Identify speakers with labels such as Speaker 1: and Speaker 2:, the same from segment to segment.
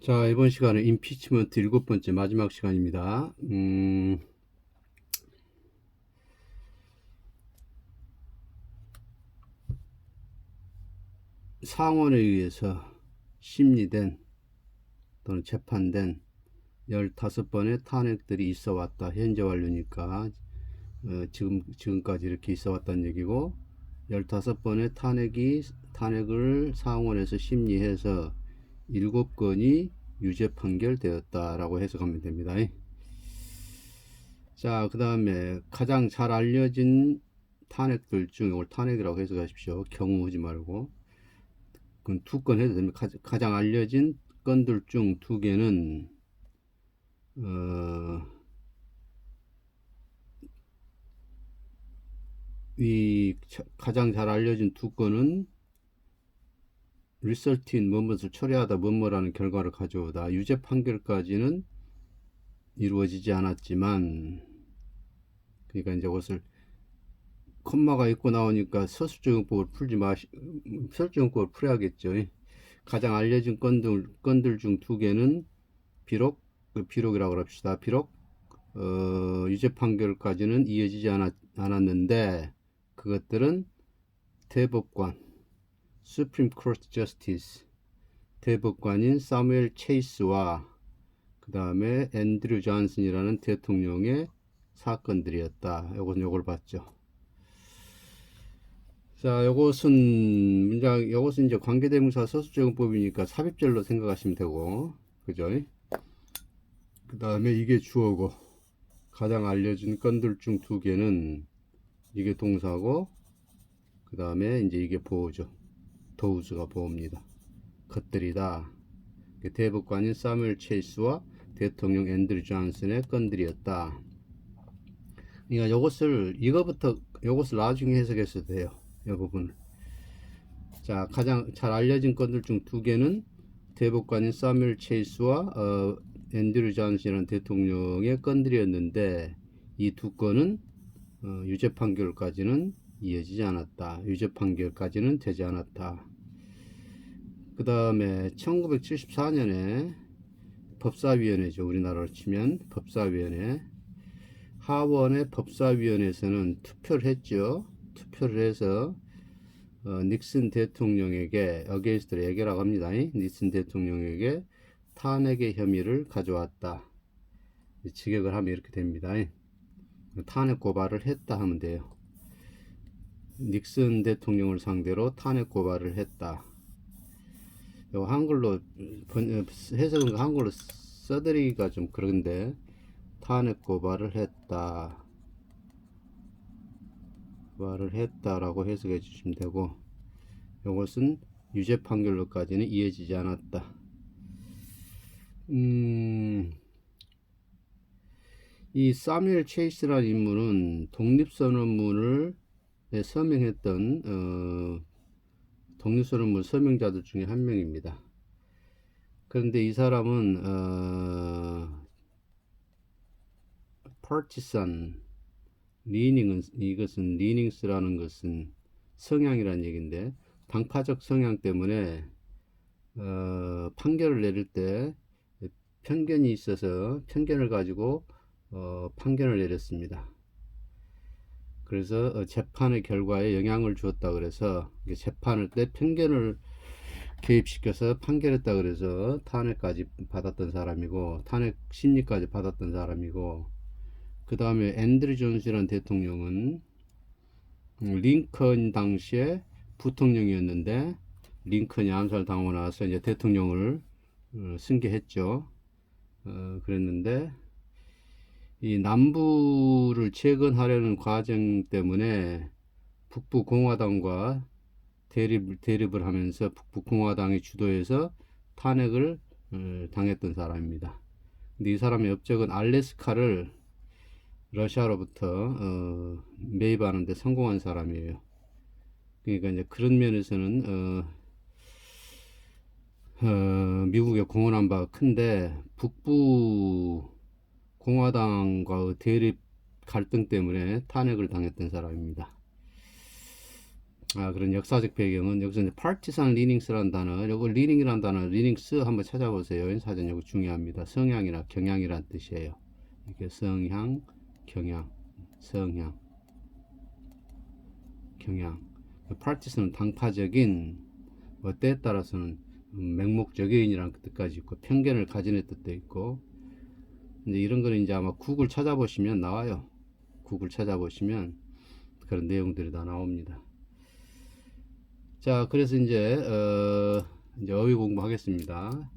Speaker 1: 자, 이번 시간은 임피치먼트 일곱 번째 마지막 시간입니다. 음, 상원에 의해서 심리된 또는 재판된 15번의 탄핵들이 있어 왔다. 현재 완료니까 어, 지금 지금까지 이렇게 있어 왔다는 얘기고 15번의 탄핵이 탄핵을 상원에서 심리해서 7건이 유죄 판결되었다라고 해석하면 됩니다. 자, 그 다음에 가장 잘 알려진 탄핵들 중 이걸 탄핵이라고 해석하십시오. 경우하지 말고. 그건 두 건 해도 됩니다. 가- 가장 알려진 건들 중 두 개는 어, 이 차- 가장 잘 알려진 두 건은 리설틴 뭐뭇을 처리하다 뭐뭐라는 결과를 가져오다 유죄 판결까지는 이루어지지 않았지만 그러니까 이제 그것을 콤마가 있고 나오니까 서술적용법을 풀지 마시 서술적용법을 풀어야겠죠. 가장 알려진 건들 건들 중 두 개는 비록 그 비록이라고 합시다. 비록 어, 유죄 판결까지는 이어지지 않았, 않았는데 그것들은 대법관 Supreme Court Justice 대법관인 사무엘 체이스와 그 다음에 앤드류 존슨이라는 대통령의 사건들이었다. 요것은 요걸 봤죠. 자, 요것은 문장, 요것은 이제 관계대명사 서술적용법이니까 삽입절로 생각하시면 되고, 그죠? 그 다음에 이게 주어고, 가장 알려진 건들 중 두 개는 이게 동사고, 그 다음에 이제 이게 보호죠. 도우즈가 보호입니다. 것들이다. 그 대법관인 사무엘 체이스와 대통령 앤드류 존슨의 건들이었다. 그러니까 요것을 이거부터 요것을 나중에 해석했어도 돼요. 이 부분. 자, 가장 잘 알려진 건들 중 두 개는 대법관인 사무엘 체이스와 어, 앤드류 존슨이라는 대통령의 건들이었는데 이 두 건은 어, 유죄 판결까지는 이어지지 않았다. 유죄 판결까지는 되지 않았다. 그 다음에 1974년에 법사위원회죠. 우리나라로 치면 법사위원회. 하원의 법사위원회에서는 투표를 했죠. 투표를 해서 어, 닉슨 대통령에게 어게인스트를 얘기라고 합니다. 닉슨 대통령에게 탄핵의 혐의를 가져왔다. 직역을 하면 이렇게 됩니다. 탄핵 고발을 했다 하면 돼요. 닉슨 대통령을 상대로 탄핵 고발을 했다. 요 한글로 해석은 한글로 써드리기가 좀 그런데 탄핵 고발을 했다. 고발을 했다라고 해석해 주시면 되고 이것은 유죄 판결로까지는 이어지지 않았다. 음, 이 사뮤엘 체이스라는 인물은 독립선언문을 네, 서명했던 어, 독립선언문 서명자들 중에 한 명입니다. 그런데 이 사람은 어, partisan 리닝은 이것은 리닝스라는 것은 성향이라는 얘기인데 당파적 성향 때문에 어, 판결을 내릴 때 편견이 있어서 편견을 가지고 어, 판결을 내렸습니다. 그래서 어, 재판의 결과에 영향을 주었다 그래서 재판을 때 편견을 개입시켜서 판결했다 그래서 탄핵까지 받았던 사람이고 탄핵 심리까지 받았던 사람이고 그 다음에 앤드류 존스라는 대통령은 음, 링컨 당시에 부통령이었는데 링컨이 암살당하고 나서 이제 대통령을 어, 승계했죠. 어, 그랬는데 이 남부를 재건하려는 과정 때문에 북부 공화당과 대립, 대립을 하면서 북부 공화당이 주도해서 탄핵을 어, 당했던 사람입니다. 근데 이 사람의 업적은 알래스카를 러시아로부터 어, 매입하는데 성공한 사람이에요. 그러니까 이제 그런 면에서는 어, 어, 미국의 공헌한 바가 큰데 북부 공화당과의 대립 갈등 때문에 탄핵을 당했던 사람입니다. 아, 그런 역사적 배경은 여기서 이제 partisan leanings라는 단어, 요거 leaning이라는 단어, leanings 한번 찾아보세요. 사전 요거 중요합니다. 성향이나 경향이란 뜻이에요. 이게 성향, 경향, 성향, 경향. partisan은 당파적인, 뭐 때에 따라서는 음, 맹목적인이라는 뜻까지 있고 편견을 가지는 뜻도 있고 근데 이런 거는 이제 아마 구글 찾아보시면 나와요. 구글 찾아보시면 그런 내용들이 다 나옵니다. 자, 그래서 이제 어, 이제 어휘 공부하겠습니다.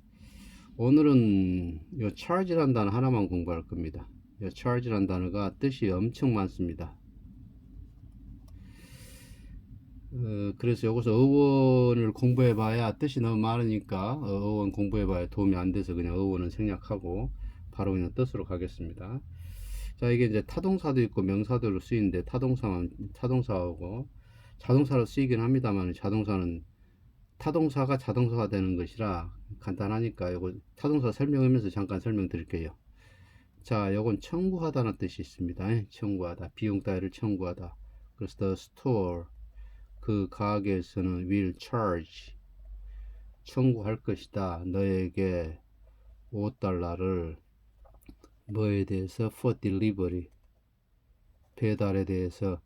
Speaker 1: 오늘은 요 charge란 단어 하나만 공부할 겁니다. 요 charge란 단어가 뜻이 엄청 많습니다. 어, 그래서 여기서 어원을 공부해 봐야 뜻이 너무 많으니까 어, 어원 공부해 봐야 도움이 안 돼서 그냥 어원은 생략하고 바로 그냥 뜻으로 가겠습니다. 자, 이게 이제 타동사도 있고 명사도로 쓰이는데 타동사만 타동사하고 자동사로 쓰이긴 합니다만 자동사는 타동사가 자동사가 되는 것이라 간단하니까 이거 타동사 설명하면서 잠깐 설명드릴게요. 자, 요건 청구하다는 뜻이 있습니다. 청구하다. 비용 따위를 청구하다. 그래서 the store 그 가게에서는 will charge 청구할 것이다. 너에게 5달러를 뭐에 대해서 for delivery 배달에 대해서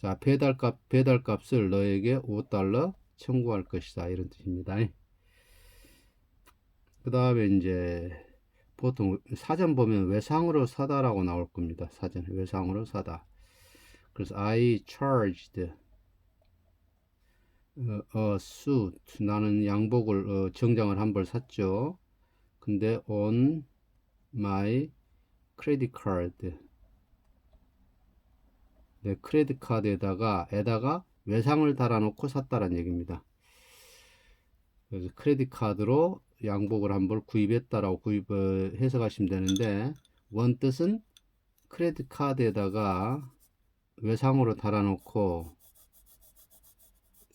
Speaker 1: 자 배달값 배달값을 너에게 5달러 청구할 것이다 이런 뜻입니다. 그 다음에 이제 보통 사전 보면 외상으로 사다라고 나올 겁니다. 사전 외상으로 사다. 그래서 I charged 어, 어, suit 나는 양복을 어, 정장을 한 벌 샀죠. 근데 on my credit card 내 크레딧 카드에다가 에다가 외상을 달아놓고 샀다는 얘기입니다. 그래서 크레딧 카드로 양복을 한 벌 구입했다라고 구입을 해석하시면 되는데 원 뜻은 크레딧 카드에다가 외상으로 달아놓고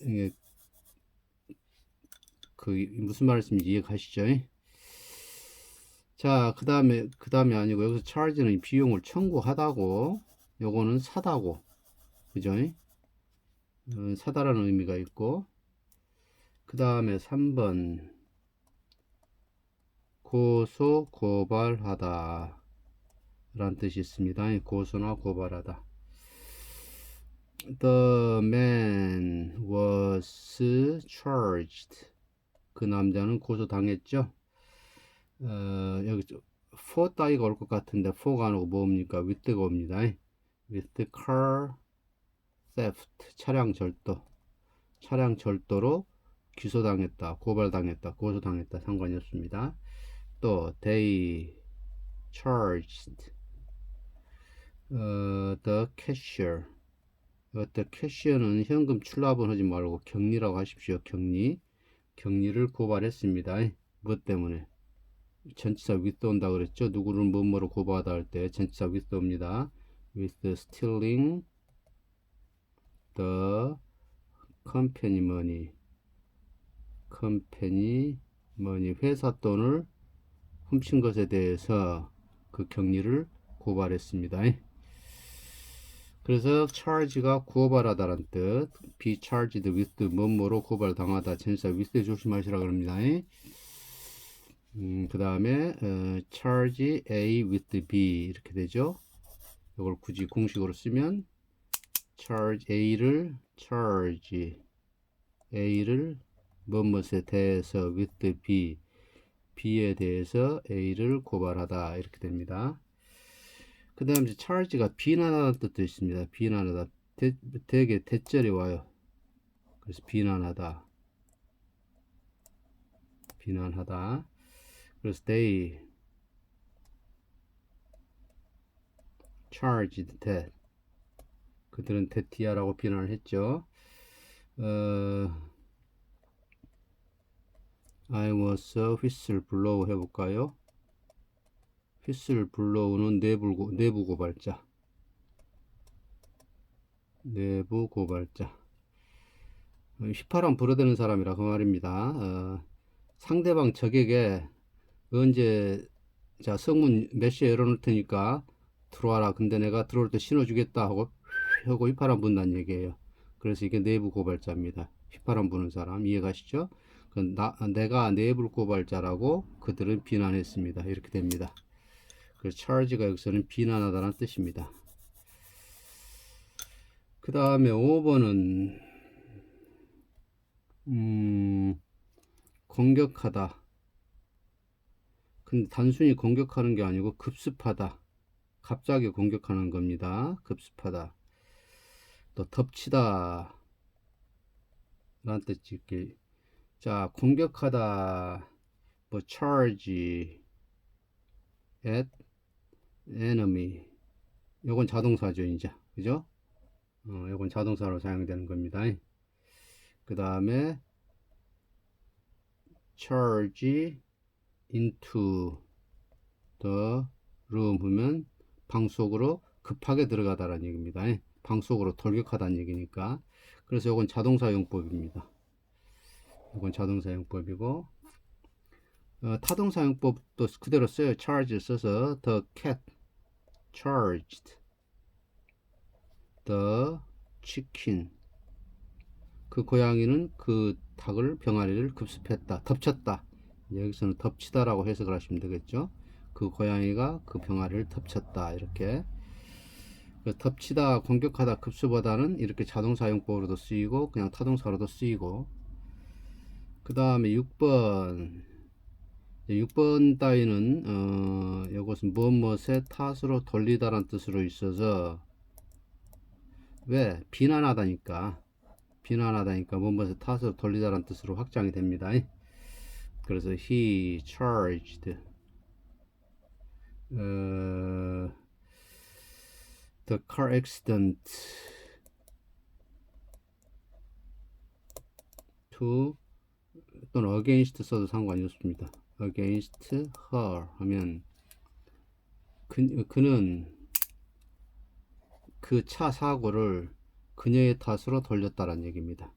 Speaker 1: 이게 그 무슨 말씀인지 이해가시죠? 자, 그 다음에 그 다음에 아니고 여기서 charge는 비용을 청구하다고. 요거는 사다고. 그죠? 음, 사다라는 의미가 있고. 그 다음에 3번. 고소 고발하다. 라는 뜻이 있습니다. 고소나 고발하다. The man was charged. 그 남자는 고소당했죠 어, 여기 for 따위가 올 것 같은데 for가 안 오고 뭡니까? with가 옵니다. with car theft 차량 절도. 차량 절도로 기소당했다 고발당했다 고소당했다 상관이 없습니다. 또 they charged 어, the cashier. 어, the cashier는 현금 출납은 하지 말고 격리라고 하십시오 격리. 격리를 고발했습니다. 무엇 때문에 전치사 with 온다 그랬죠 누구를 뭐뭐로 고발하다 할 때 전치사 with 옵니다 with stealing the company money company money 회사 돈을 훔친 것에 대해서 그 격리를 고발했습니다. 그래서 charge가 고발하다란 뜻, be charged with 뭐뭐로 고발당하다, 전사 with 조심하시라 그럽니다. 음, 그 다음에 어, charge A with B 이렇게 되죠. 이걸 굳이 공식으로 쓰면 charge A를 charge A를 뭐뭇에 대해서 with B B에 대해서 A를 고발하다 이렇게 됩니다. 그 다음 에 charge가 비난하다는 뜻도 있습니다. 비난하다 대, 대개 대절이 와요. 그래서 비난하다 비난하다 그래서 they charged that 그들은 테티아라고 비난을 했죠. 어, I was a whistle blow 해볼까요? whistle blow는 내부, 고, 내부 고발자. 내부 고발자. 휘파람 불어대는 사람이라 그 말입니다. 어, 상대방 적에게 언제 자 성문 몇 시에 열어놓을 테니까 들어와라. 근데 내가 들어올 때 신호 주겠다 하고 하고 휘파람 분다는 얘기예요. 그래서 이게 내부 고발자입니다. 휘파람 부는 사람 이해가시죠? 그 나, 내가 내부 고발자라고 그들은 비난했습니다. 이렇게 됩니다. 그래서 charge가 여기서는 비난하다는 뜻입니다. 그 다음에 5번은 음, 공격하다. 근데 단순히 공격하는 게 아니고 급습하다. 갑자기 공격하는 겁니다. 급습하다. 또 덮치다. 라는 뜻이 있게. 자, 공격하다. 뭐 charge at enemy. 요건 자동사죠, 이제. 그죠? 어, 요건 자동사로 사용되는 겁니다. 그 다음에 charge into the room 하면 방 속으로 급하게 들어가다라는 얘기입니다. 방 속으로 돌격하다는 얘기니까. 그래서 이건 자동사용법입니다. 이건 자동사용법이고 어, 타동사용법도 그대로 써요. charge 써서 the cat charged the chicken 그 고양이는 그 닭을 병아리를 급습했다 덮쳤다 여기서는 덮치다라고 해석을 하시면 되겠죠? 그 고양이가 그 병아리를 덮쳤다 이렇게. 그 덮치다 공격하다 급수보다는 이렇게 자동사용법으로도 쓰이고 그냥 타동사로도 쓰이고. 그 다음에 6번. 6번 따위는 어, 이것은 무엇무엇의 탓으로 돌리다란 뜻으로 있어서 왜? 비난하다니까. 비난하다니까 무엇무엇의 탓으로 돌리다란 뜻으로 확장이 됩니다 그래서 he charged 어, the car accident to 또는 against 써도 상관이 없습니다. against her 하면 그, 그는 그 차 사고를 그녀의 탓으로 돌렸다는 얘기입니다.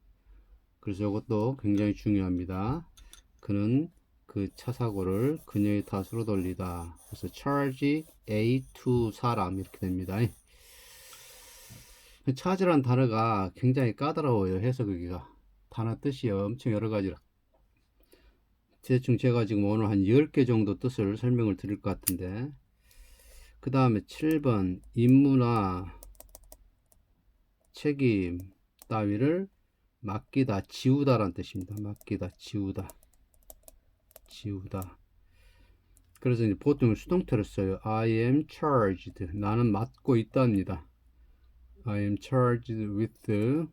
Speaker 1: 그래서 이것도 굉장히 중요합니다. 그는 그 차 사고를 그녀의 탓으로 돌리다. 그래서 charge A to 사람 이렇게 됩니다. charge라는 단어가 굉장히 까다로워요. 해석하기가. 단어 뜻이 엄청 여러 가지라. 대충 제가 지금 오늘 한 10개 정도 뜻을 설명을 드릴 것 같은데 그 다음에 7번 임무나 책임 따위를 맡기다 지우다 라는 뜻입니다 맡기다 지우다 지우다 그래서 이제 보통 수동태를 써요 I am charged 나는 맡고 있답니다 I am charged with uh,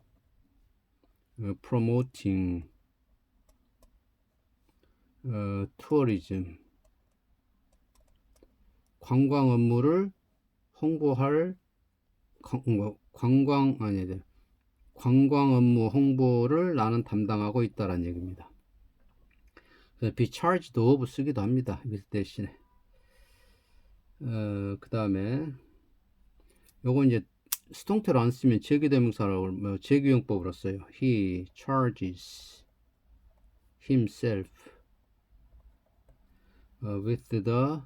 Speaker 1: promoting 어, 투어리즘 관광 업무를 홍보할 관, 뭐, 관광 아니 네. 관광 업무 홍보를 나는 담당하고 있다라는 얘기입니다. Be charged of 쓰기도 합니다. 이 대신에 어, 그 다음에 요건 이제 수동태로 안 쓰면 제기대명사로 뭐 제기용법으로 써요. He charges himself uh, with the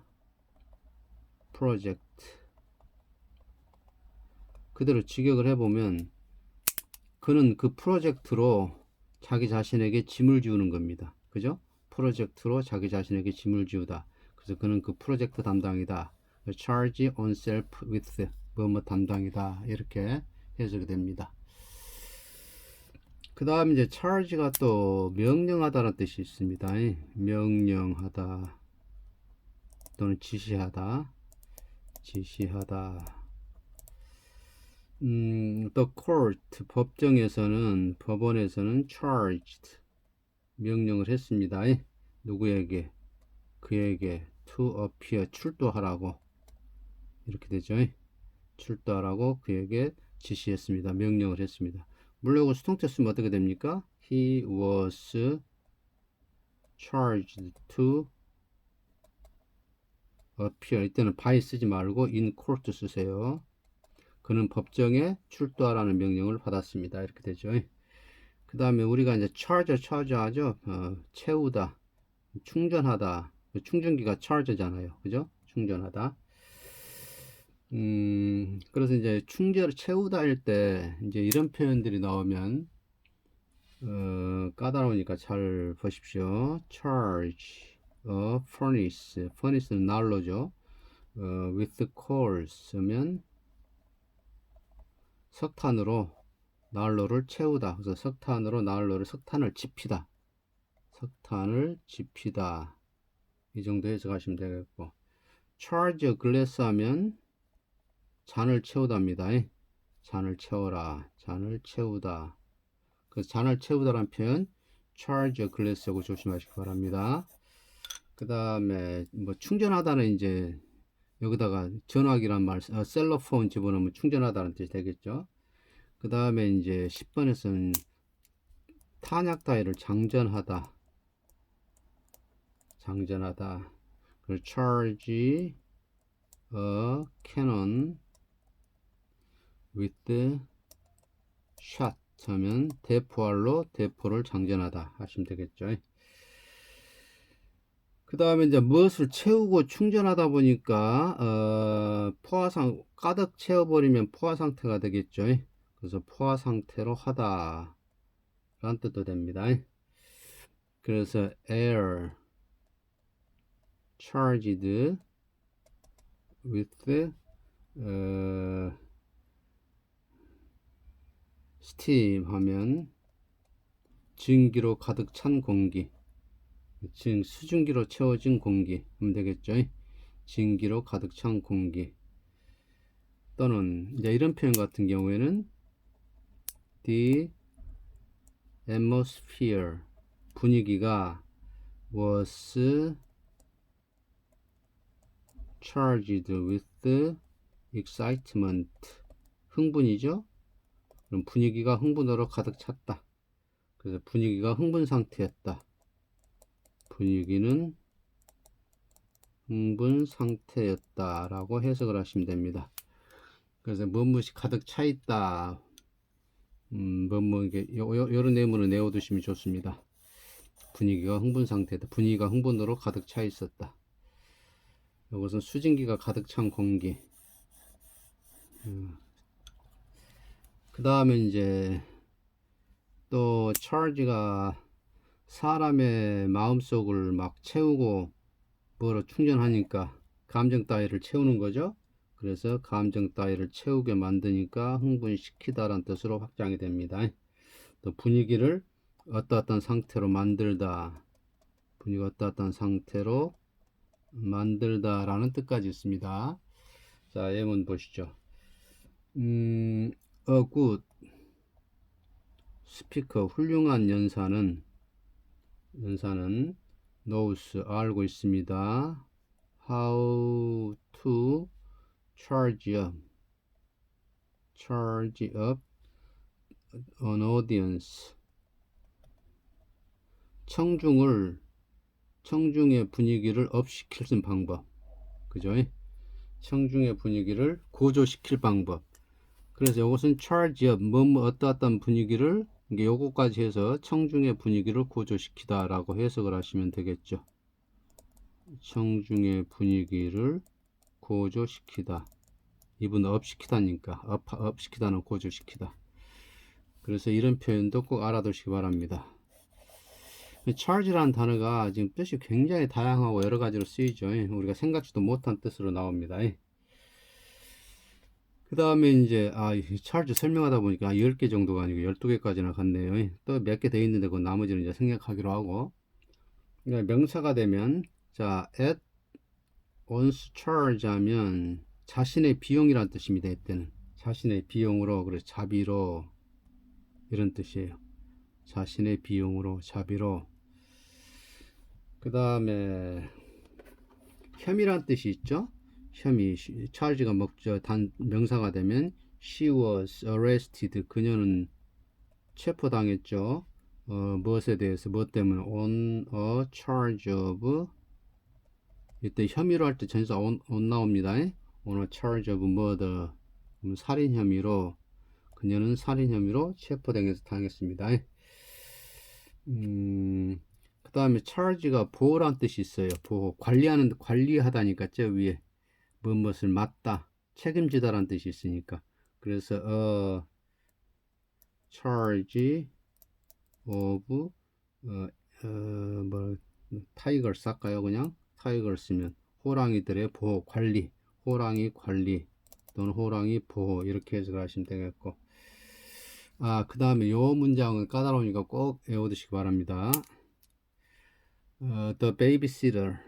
Speaker 1: project 그대로 직역을 해보면 그는 그 프로젝트로 자기 자신에게 짐을 지우는 겁니다. 그죠? 프로젝트로 자기 자신에게 짐을 지우다. 그래서 그는 그 프로젝트 담당이다. charge on self with 뭐뭐 담당이다. 이렇게 해석이 됩니다. 그 다음 이제 charge가 또 명령하다는 뜻이 있습니다. 명령하다. 또는 지시하다, 지시하다. 음, the court 법정에서는 법원에서는 charged 명령을 했습니다. 누구에게 그에게 to appear 출두하라고 이렇게 되죠. 출두하라고 그에게 지시했습니다. 명령을 했습니다. 물론 이거 수동태 쓰면 어떻게 됩니까? He was charged to appear 이때는 by 쓰지 말고 in court 쓰세요. 그는 법정에 출두하라는 명령을 받았습니다. 이렇게 되죠. 그 다음에 우리가 이제 charge, charge 하죠. 어, 채우다, 충전하다. 충전기가 charge잖아요. 그죠? 충전하다. 음, 그래서 이제 충전을 채우다 할 때 이제 이런 표현들이 나오면 어, 까다로우니까 잘 보십시오. charge a furnace. furnace는 난로죠. 어, with coal 쓰면 석탄으로 난로를 채우다. 그래서 석탄으로 난로를 석탄을 지피다. 석탄을 지피다. 이 정도 해석하시면 되겠고. charge a glass 하면 잔을 채우다입니다. 잔을 채워라. 잔을 채우다. 그 잔을 채우다라는 표현 charge a glass하고 조심하시기 바랍니다. 그 다음에 뭐 충전하다는 이제 여기다가 전화기란 말, 어, 셀러폰 집어넣으면 충전하다는 뜻이 되겠죠. 그 다음에 이제 10번에서는 탄약 따위를 장전하다. 장전하다. 그 charge a cannon with shot 하면 대포알로 대포를 장전하다 하시면 되겠죠. 그 다음에 이제 무엇을 채우고 충전하다 보니까 어, 포화 상 가득 채워버리면 포화 상태가 되겠죠. 그래서 포화 상태로 하다 라는 뜻도 됩니다. 그래서 air charged with 어, steam 하면 증기로 가득 찬 공기 즉 수증기로 채워진 공기 하면 되겠죠 증기로 가득 찬 공기 또는 이제 이런 표현 같은 경우에는 the atmosphere. 분위기가 was charged with excitement. 흥분이죠? 그럼 분위기가 흥분으로 가득 찼다. 그래서 분위기가 흥분 상태였다. 분위기는 흥분 상태였다 라고 해석을 하시면 됩니다. 그래서 무엇이 가득 차 있다 음, 뭐, 뭐, 이게, 요런 내용으로 내어두시면 좋습니다. 분위기가 흥분 상태다. 분위기가 흥분으로 가득 차 있었다. 이것은 수증기가 가득 찬 공기. 음. 그 다음에 이제, 또, charge가 사람의 마음속을 막 채우고, 뭐로 충전하니까, 감정 따위를 채우는 거죠. 그래서 감정 따위를 채우게 만드니까 흥분시키다라는 뜻으로 확장이 됩니다. 또 분위기를 어떠어떤 상태로 만들다. 분위기 어떠어떤 상태로 만들다라는 뜻까지 있습니다. 자, 예문 보시죠. 음, a good 스피커 훌륭한 연사는 연사는 knows 알고 있습니다. how to charge up charge up an audience. 청중을 청중의 분위기를 있는 방법. 그죠? 청중의 분위기를 고조시킬 방법. 그래서 이것은 charge up 뭐, 뭐 어떠어떤 분위기를 이게 요거까지 해서 청중의 분위기를 고조시키다 라고 해석을 하시면 되겠죠. 청중의 분위기를 고조시키다. 이분 업시키다니까 업, 업시키다는 고조시키다. 그래서 이런 표현도 꼭 알아두시기 바랍니다. charge라는 단어가 지금 뜻이 굉장히 다양하고 여러 가지로 쓰이죠. 우리가 생각지도 못한 뜻으로 나옵니다. 그 다음에 이제 아, charge 설명하다 보니까 10개 정도가 아니고 12개까지나 갔네요. 또 몇개더 있는데 그 나머지는 이제 생략하기로 하고 그러니까 명사가 되면 자 at once charge 하면 자신의 비용이란 뜻입니다. 이때는 자신의 비용으로 그래서 자비로 이런 뜻이에요. 자신의 비용으로 자비로 그 다음에 혐의란 뜻이 있죠. 혐의 charge가 먹죠. 단 명사가 되면 she was arrested 그녀는 체포당했죠. 어, 무엇에 대해서 무엇 때문에 on a charge of 이때 혐의로 할 때 전사 온, 온 나옵니다. 오늘 charge of murder 살인 혐의로 그녀는 살인 혐의로 체포당해서 당했습니다. 음, 그 다음에 charge가 보호란 뜻이 있어요. 보호 관리하는 관리하다니까 저 위에 무엇을 맡다 책임지다라는 뜻이 있으니까. 그래서 어 charge of 어, 어, 뭐 타이거 쓸까요 그냥 타이거 쓰면 호랑이들의 보호 관리 호랑이 관리 또는 호랑이 보호 이렇게 해석을 하시면 되겠고. 아 그 다음에 요 문장은 까다로우니까 꼭 외워두시기 바랍니다. 어, the babysitter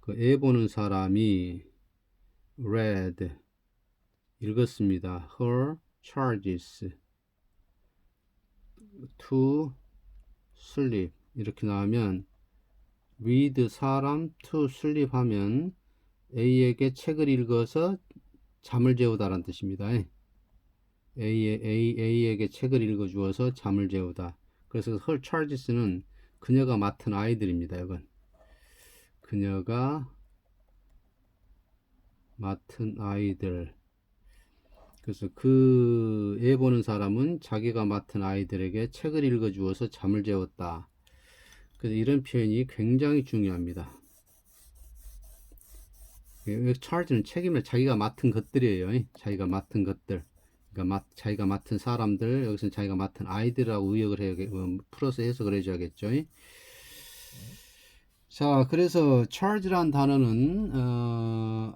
Speaker 1: 그애 보는 사람이 read 읽었습니다. her charges to sleep 이렇게 나오면 read 사람 to sleep 하면 A에게 책을 읽어서 잠을 재우다라는 뜻입니다. A, A, A에게 책을 읽어 주어서 잠을 재우다. 그래서 her charges는 그녀가 맡은 아이들입니다. 이건 그녀가 맡은 아이들. 그래서 그 애 보는 사람은 자기가 맡은 아이들에게 책을 읽어 주어서 잠을 재웠다. 그래서 이런 표현이 굉장히 중요합니다. charge는 책임을 자기가 맡은 것들이에요. 자기가 맡은 것들. 그러니까 맡, 자기가 맡은 사람들, 여기서는 자기가 맡은 아이들이라고 의역을 해야, 어, 풀어서 해석을 해줘야겠죠. 자, 그래서 charge란 단어는, 어,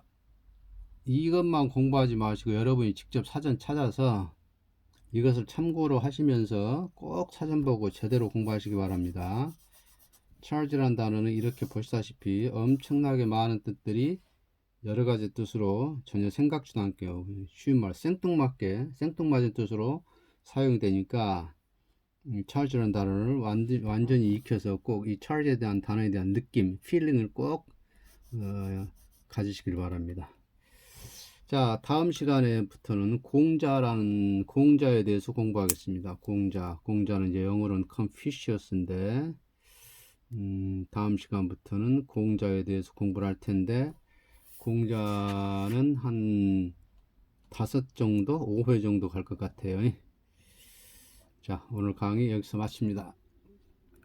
Speaker 1: 이것만 공부하지 마시고 여러분이 직접 사전 찾아서 이것을 참고로 하시면서 꼭 사전 보고 제대로 공부하시기 바랍니다. Charge란 단어는 이렇게 보시다시피 엄청나게 많은 뜻들이 여러 가지 뜻으로 전혀 생각지도 않게요. 쉬운 말 생뚱맞게 생뚱맞은 뜻으로 사용되니까 charge란 단어를 완전, 완전히 익혀서 꼭 이 charge에 대한 단어에 대한 느낌, feeling을 꼭 어, 가지시길 바랍니다. 자, 다음 시간에부터는 공자라는 공자에 대해서 공부하겠습니다. 공자, 공자는 이제 영어로는 Confucius인데, 음, 다음 시간부터는 공자에 대해서 공부를 할 텐데, 공자는 한 다섯 정도, 5회 정도 갈 것 같아요. 자, 오늘 강의 여기서 마칩니다.